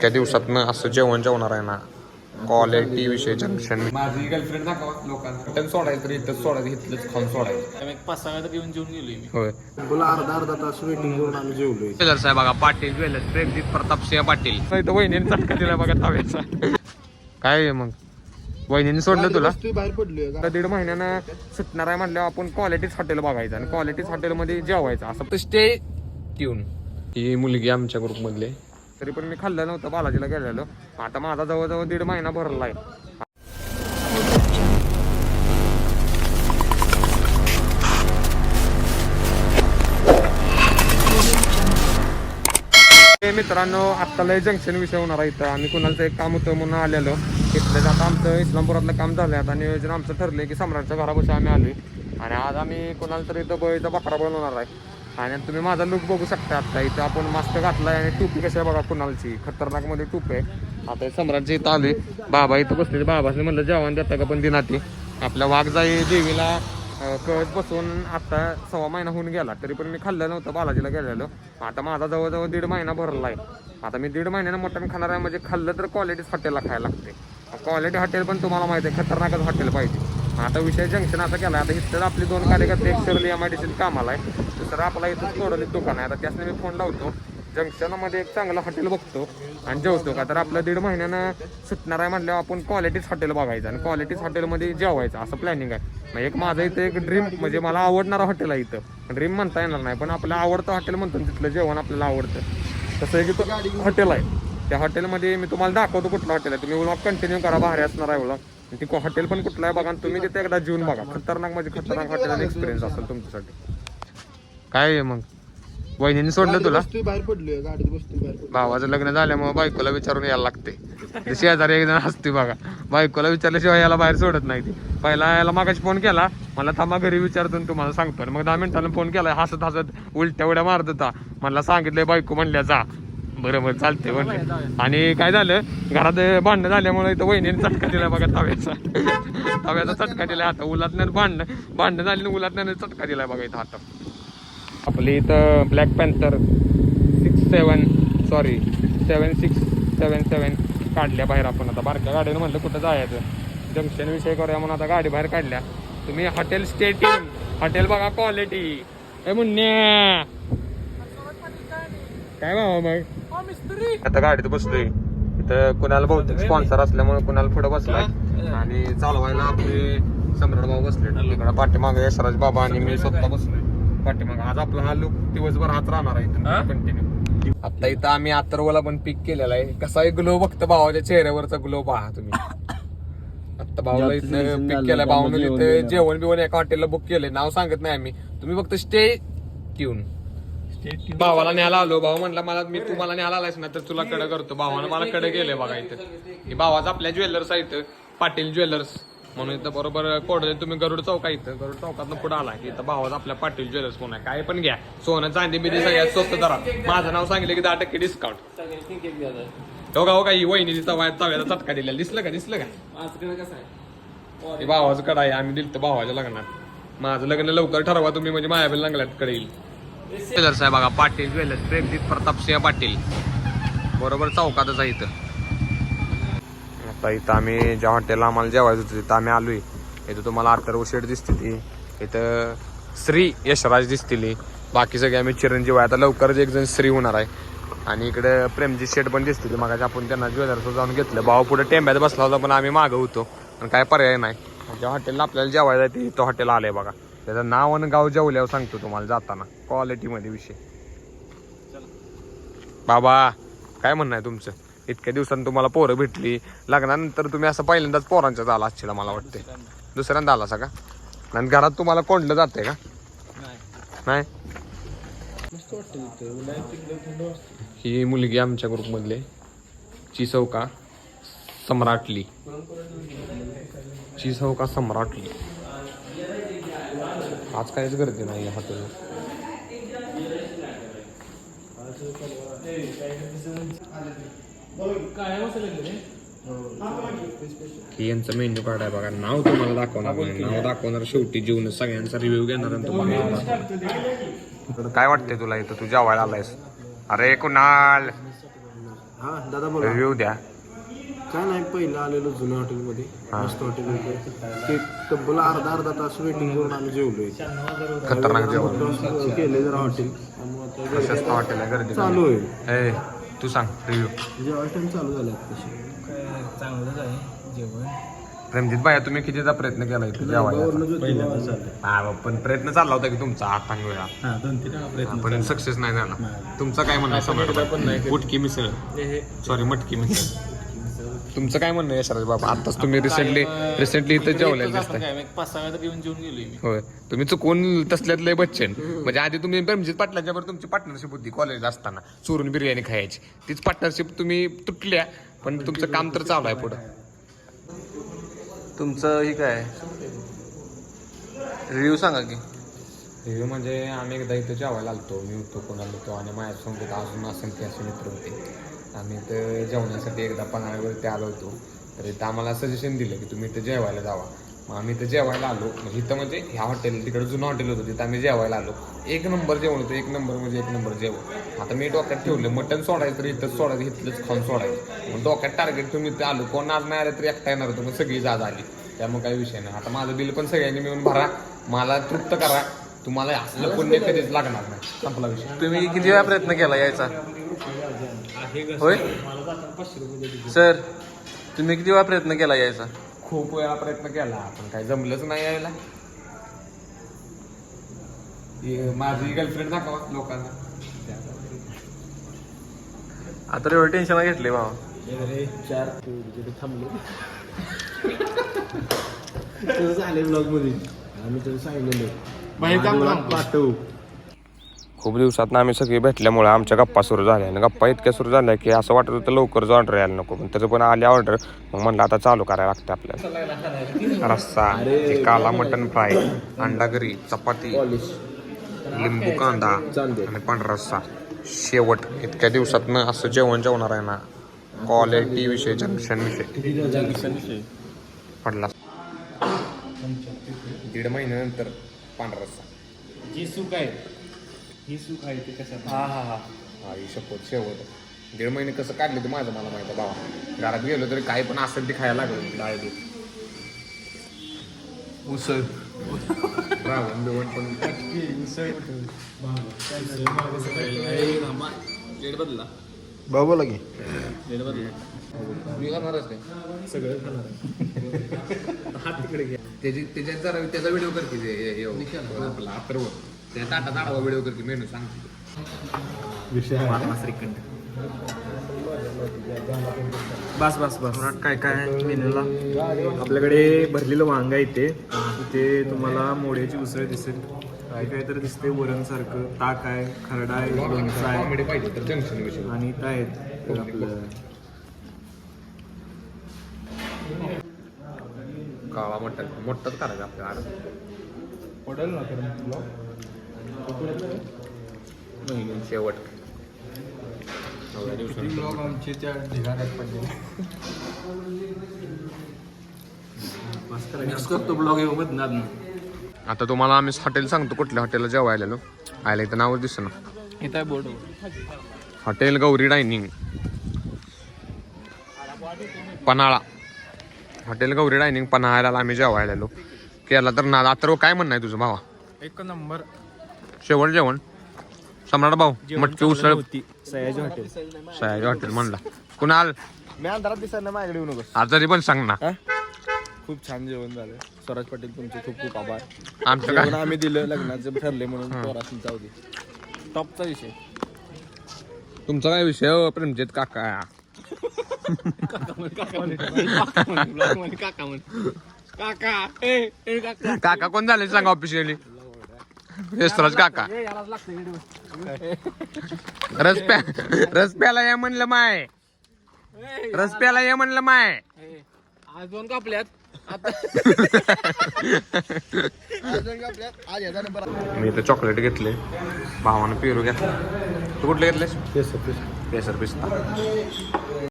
त्या दिवसातनं असं जेवण जेवणार आहे ना. क्वालिटी विषय जंक्शन माझी गर्लफ्रेंड दाखवा लोकांना हॉटेल सोडायचं तर इथंच सोडायचं इथलंच खाऊन सोडायचं. एक पाच सहा वेळा जेवून गेलोय मी. होय. बोला अर्धा अर्धा तास वेटिंग करून आम्ही जेवलोय. आहे बघा पाटील ज्वेलर्स प्रेमजित प्रताप सिंह पाटील. इथं वहिनीने चटका दिला बघा तव्याचा काय आहे मग? वहिनीने सोडलं तुला? बाहेर पडलोय आता. दीड महिन्यानं सुटणार आहे म्हटल्यावर आपण क्वालिटीच हॉटेल बघायचं आणि क्वालिटीच हॉटेलमध्ये जेवायचं. असं स्टे ट्यून ही मुलगी आमच्या ग्रुपमधली तरी पण मी खाल्लं नव्हतं बालाजीला गेलेलो. आता माझा जवळजवळ दीड महिना भरला आहे मित्रांनो आत्ता लय जंक्शन विषय होणार आहे इथं. आम्ही कुणाचं एक काम होतं म्हणून आलेलो. इथलं आता आमचं इस्लामपुरातलं काम झालं आता नियोजन आमचं ठरलं की सम्राटच्या घरापाशी आम्ही आलोय. आणि आज आम्ही कुणाला तरी इथं बळीचा बकरा बनवणार आहे. आणि तुम्ही माझा लुक बघू शकता आता. इथं आपण मास्क घातलाय आणि टोपी कशी आहे बघा कुणालची. खतरनाकमध्ये टोपी आहे. आता सम्राटचे सम्राटच्या इथं आले. बाबा इथं बसले बाबाने म्हणलं जेवण देता का पण दिनाती आपल्या वाघजाई देवीला कळत बसून आता सव्वा महिना होऊन गेला. तरी पण मी खाल्लं नव्हतं. बालाजीला गेलेलो. आता माझा जवळजवळ दीड महिना भरला आहे आता मी दीड महिन्यानं मटण खाणार आहे. म्हणजे खाल्लं तर क्वालिटीच हॉटेलला खायला लागते. क्वालिटी हॉटेल पण तुम्हाला माहिती आहे. खतरनाकच हॉटेल पाहिजे. आता विषय जंक्शन आता केला आता इथं आपली दोन कार्यकर्ते एक शर्ली एम आय डी कामाला आहे. तर आपला इथं थोडं दुकान आहे. आता त्यासने मी फोन लावतो. जंक्शनमध्ये एक चांगलं हॉटेल बघतो. आणि जेवतो का? तर आपलं दीड महिन्यानं सुटणार आहे म्हटल्यावर आपण क्वालिटीच हॉटेल बघायचं आणि क्वालिटीच हॉटेलमध्ये जेवायचं. असं प्लॅनिंग आहे. मग एक माझं इथं एक ड्रीम म्हणजे मला आवडणारं हॉटेल आहे इथं. ड्रीम म्हणता येणार नाही पण आपलं आवडतं हॉटेल म्हणतो ना, तिथलं जेवण आपल्याला आवडतं. तसं एक इथं हॉटेल आहे. त्या हॉटेलमध्ये मी तुम्हाला दाखवतो कुठलं हॉटेल आहे. तुम्ही व्लॉग कंटिन्यू करा भारी असणार आहे व्लॉग ती हॉटेल पण कुठलं आहे बघा तुम्ही तिथे एकदा जीवन बघा. खतरनाक म्हणजे खतरनाक हॉटेल एक्सपिरियन्स असेल तुमच्यासाठी. काय आहे मग? वहिनीने सोडलं तुला? वस्तू बाहेर पडलोय गाडीत वस्तू बाहेर पडलोय. भावाचं लग्न झाल्यामुळे बायकोला विचारून यायला लागते ते शेजारी एक जण असते बघा. बायकोला विचारल्याशिवाय याला बाहेर सोडत नाही ती. पहिला याला मागाशी फोन केला मला थांबा घरी विचारतो आणि तुम्हाला सांगतो. आणि मग दहा मिनिटानं फोन केला हसत हसत उलट्या उड्या मारत होता. मला सांगितलंय बायको म्हणल्या जा. बरं बरं चालते म्हणले. आणि काय झालं? घरात भांडणं झाल्यामुळे इथं वहिनीने चटका दिला बघा तव्याचा. तव्याचा चटका दिला आता उलातनं भांडणं भांडणं झाली उलातनं चटका दिलाय बघा इथं हातात आपली इथं black panther six seven sorry seven six seven seven काढल्या बाहेर आपण आता. बारक्या गाडीनं म्हणलं कुठं जायचं. जंक्शन विषय करूया म्हणून आता गाडी बाहेर काढल्या. तुम्ही हॉटेल स्टेटिंग हॉटेल बघा क्वालिटी ए मुन्या काय बाबा मग? आता गाडीत बसलोय. इथं कुणाला बहुतेक स्पॉन्सर असल्यामुळे कुणाला पुढे बसलाय. आणि चालवायला आपले सम्राट भाऊ बसले इकडे पाठीमागे यशराज बाबा आणि मी स्वतः बसलोय. पाठीमागे आज आपला हा लुक दिवसभर हात राहणार आहे कंटिन्यू आता इथं आम्ही आतरवाला पण पिक केलेला आहे. कसा ग्लो बघतं भावाच्या चेहऱ्यावरचा ग्लो पहा तुम्ही. आता भाऊला इथं पिक केलाय. भाऊनं तिथे जेवण बिवण एका हॉटेलला बुक केलंय. नाव सांगत नाही आम्ही. तुम्ही फक्त स्टे ट्यून भावाला न्यायला आलो. भाऊ म्हणला मला मी तुम्हाला न्यायला आलायस ना तर तुला कडे करतो. भावानं मला कडे गेले बघा इथं. हे भावाचं आपल्या ज्वेलर्स आहे इथं. पाटील ज्वेलर्स. म्हणून इथं बरोबर कोडले तुम्ही गरुड चौक इथं. गरुड चौकातनं पुढे आला. की इथं भावाचं आपल्या पाटील ज्वेलर्स फोन आहे. काय पण घ्या. सोनं चांदी बिंदी सगळ्यात स्वस्त दरा माझं नाव सांगितलं की दहा टक्के डिस्काउंट हो का हो का? ही वहिनी तवा तव्याचा चटका दिलेला. दिसलं का? दिसलं का? कसं आहे? हे भावाचं कडा आहे. आम्ही दिलं भावाच्या लग्नात. माझं लग्न लवकर ठरवा तुम्ही म्हणजे मायाबेल लग्नात कडे येईल ज्वेलर्स आहे बघा पाटील ज्वेलर्स. प्रेमजित प्रताप सिंह पाटील. बरोबर चौकातच आहे इथं. आता इथं आम्ही ज्या हॉटेलला आम्हाला जेवायचं होतं तिथं आम्ही आलो आहे इथं तुम्हाला अर्थर्व शेठ दिसते ती. इथं श्री यशराज दिसतील बाकी सगळे आम्ही चिरंजीव आहे. आता लवकरच एक जण श्री होणार आहे. आणि इकडे प्रेमजी शेठ पण दिसतील मग आपण त्यांना ज्वेलर्सवर जाऊन घेतलं. भाऊ पुढे टेंब्यात बसला होता पण आम्ही मागं होतो. पण काय पर्याय नाही. ज्या हॉटेलला आपल्याला जेवायचं आहे ते तो हॉटेल आलंय बघा. त्याचं नाव आणि गाव जेवल्यावर सांगतो तुम्हाला जाताना. क्वालिटीमध्ये विषय. बाबा काय म्हणणं आहे तुमचं? इतक्या दिवसांनी तुम्हाला पोरं भेटली. लग्नानंतर तुम्ही असं पहिल्यांदाच पोरांच्याच आला असशील मला वाटते. दुसऱ्यांदा आला का? आणि घरात तुम्हाला कोंडलं जाते का? नाही. ही मुलगी आमच्या ग्रुपमधले चिसौका सम्राटली. चिसौका सम्राटली. आज काहीच गर्दी नाही या हॉटेलला काय मसाले की यांचं मेन्यू कार्ड आहे बघा. नाव तुम्हाला दाखवणार नाही. नाव दाखवणार शेवटी जीवन. सगळ्यांचा रिव्ह्यू घेणार आणि तुम्हाला काय वाटतंय तुला इथं? तू जेवायला आलायस. अरे कुणाल! हा दादा बोला. रिव्ह्यू द्या. काय नाही पहिलं आलेलो जुन्या हॉटेलमध्ये. हा. मस्त हॉटेल होतं. ते तब्बल अर्धा अर्धा तास वेटिंग करून आम्ही जेवलोय. खतरनाक जेवण. केले जरा हॉटेल. हॉटेल आहे तू सांग रिव्ह्यू जेवायला टाइम चालू झाला चांगलंच आहे जेवण. प्रेमजित भाया तुम्ही कितीचा प्रयत्न केला इथे जेवायला? हा, पण प्रयत्न चालला होता की तुमचा आठ वेळा हा दोन तीन प्रयत्न पण सक्सेस नाही झाला. तुमचं काय म्हणणं उटकी मिसळ. सॉरी मटकी मिसळ. तुमचं काय म्हणणं आहे यशराज बाबा? आताच तुम्ही रिसेंटली रिसेंटली इथं जेवलेलं दिसतंय. काय पाच सहा वेळा तर घेऊन जेवून गेलोय मी. होय. तुम्ही चुकून तसल्यातले बच्चन. म्हणजे आधी तुम्ही प्रेमजित पाटलाच्या बरोबर तुमची पार्टनरशिप होती कॉलेजला असताना चोरून बिर्याणी खायची. तीच पार्टनरशिप तुम्ही तुटल्या पण तुमचं काम तर चालू आहे पुढं. तुमचं ही काय? रिव्ह्यू सांगा की. रिव्ह्यू म्हणजे आम्ही एकदा इथं जेवायला आलतो. मी होतो कोणाला होतो आणि माझ्या संगत अजून असेल ते असे मित्र होते. आम्ही इथं जेवण्यासाठी एकदा पन्हाळ्यावरती आलो होतो. तर इथं आम्हाला सजेशन दिलं की तुम्ही इथं जेवायला जावा. मग आम्ही इथं जेवायला आलो. मग इथं म्हणजे ह्या हॉटेल तिकडे जुनं हॉटेल होतं तिथं आम्ही जेवायला आलो. एक नंबर जेवण होतं एक नंबर म्हणजे एक नंबर जेवण. आता मी डोक्यात ठेवलं मटण सोडायचं तर इथंच सोडायचं इथलंच खाऊन सोडायचं. मग डोक्यात टार्गेट तुम्ही इथं आलो. कोण आज नाही आलं तरी एकटा येणार होतं मग सगळी जाज आली. त्यामुळे काही विषय नाही. आता माझं बिल पण सगळ्यांनी मिळून भरा. मला तृप्त करा. तुम्हाला असलं पुण्य कधीच लागणार नाही. संपला विषय. तुम्ही किती वेळा प्रयत्न केला यायचा? होय? सर. तुम्ही किती वेळा प्रयत्न केला यायचा? खूप वेळा प्रयत्न केला पण काही जमलंच नाही यायला. हे माझी गर्लफ्रेंड दाखवा लोकांना. आता एवढं टेन्शन घेतले बाबा चार. थांबलो तसं झाले ब्लॉगमध्ये. आम्ही तसं सांगितलेलं पाठवू. खूप दिवसात आम्ही सगळे भेटल्यामुळे आमच्या गप्पा सुरू झाल्या. आणि गप्पा इतक्या सुरू झाल्या की असं वाटत होतं लवकरच ऑर्डर यायला नको. पण त्याचं पण आली ऑर्डर मग म्हणलं आता चालू करायला लागते आपल्याला. रस्सा काला मटन फ्राय अंडा करी चपाती लिंबू कांदा आणि पांढरा रस्सा. शेवट इतक्या दिवसात असं जेवण जेवणार आहे ना क्वालिटी विषय जंक्शन विषय. पडला. दीड महिन्यानंतर पांढरा रस्सा जी सुख आहे. ही सुख आहे ते कसं हा हा हा. हा ही शपथ शेवट. दीड महिने कसं काढले ते माझं मला माहिती आहे बाबा. घरात गेलो तरी काही पण असेल ते खायला लागलं. डाळ दूध उसळ. रावण बिवण पण. लेट बदला. बाबा लागे. मी करणारच ते त्याची त्याच्यात जरा त्याचा व्हिडिओ कर की हे- हे- आपला अथर्व त्या ताटा ताटावा व्हिडिओ कर की मेनू सांग. बस बस बस. काय काय मेन्यूला आपल्याकडे भरलेलं वांगा येते इथे तुम्हाला मोड्याची उसळ दिसेल. काय काय तर दिसते वरण सारखं ताक आहे खरडा आहे लोणचं आहे. कॉमेडी पाहिजे तर जंक्शन विषय आणि इथं आहेत आपलं काळा मटण. मोठंच करायचं आपल्याला. पडेल ना शेवट. ब्लॉग आमचे त्या ढिगाऱ्यात पडले करतो ब्लॉग येऊ बदनात ना आता तुम्हाला आम्ही हॉटेल सांगतो कुठल्या हॉटेलला जेवायला आलेलो. आयला इथं नावच दिसतं ना इथं आहे board. Hotel Gauri dining. Panhala. Hotel Gauri dining पन्हाळ्याला आम्ही जेवायला आलो केला तर ना आता काय म्हणणं आहे तुझं भावा? एक नंबर. शेवट जेवण. सम्राट भाऊ मटकी उसळ. होती. सयाजी हॉटेल. सयाजी हॉटेल म्हणला. कुणाल? मी अंधारात दिसायला माझ्याकडे येऊ नकोस. आजारी पण सांग ना. खूप छान जेवण झालं. स्वराज पाटील तुमचे खूप खूप आभार. आमचं जेवण आम्ही दिलं लग्नाचं ठरले म्हणून पोरासनी जाऊ दे. टॉपचा विषय. तुमचा काय विषय हो, प्रेमजित काका? काका ए ए काका काका कोण झाले सांगा ऑफिशियली यशराज काका. रस प्या रस प्याला या म्हणलं माय. रस प्याला या म्हणलं माय. आज दोन कापल्यात. मी इथं चॉकलेट घेतले. भावानं पेरू घेतला. तू कुठले घेतलेस केसर पिस्ता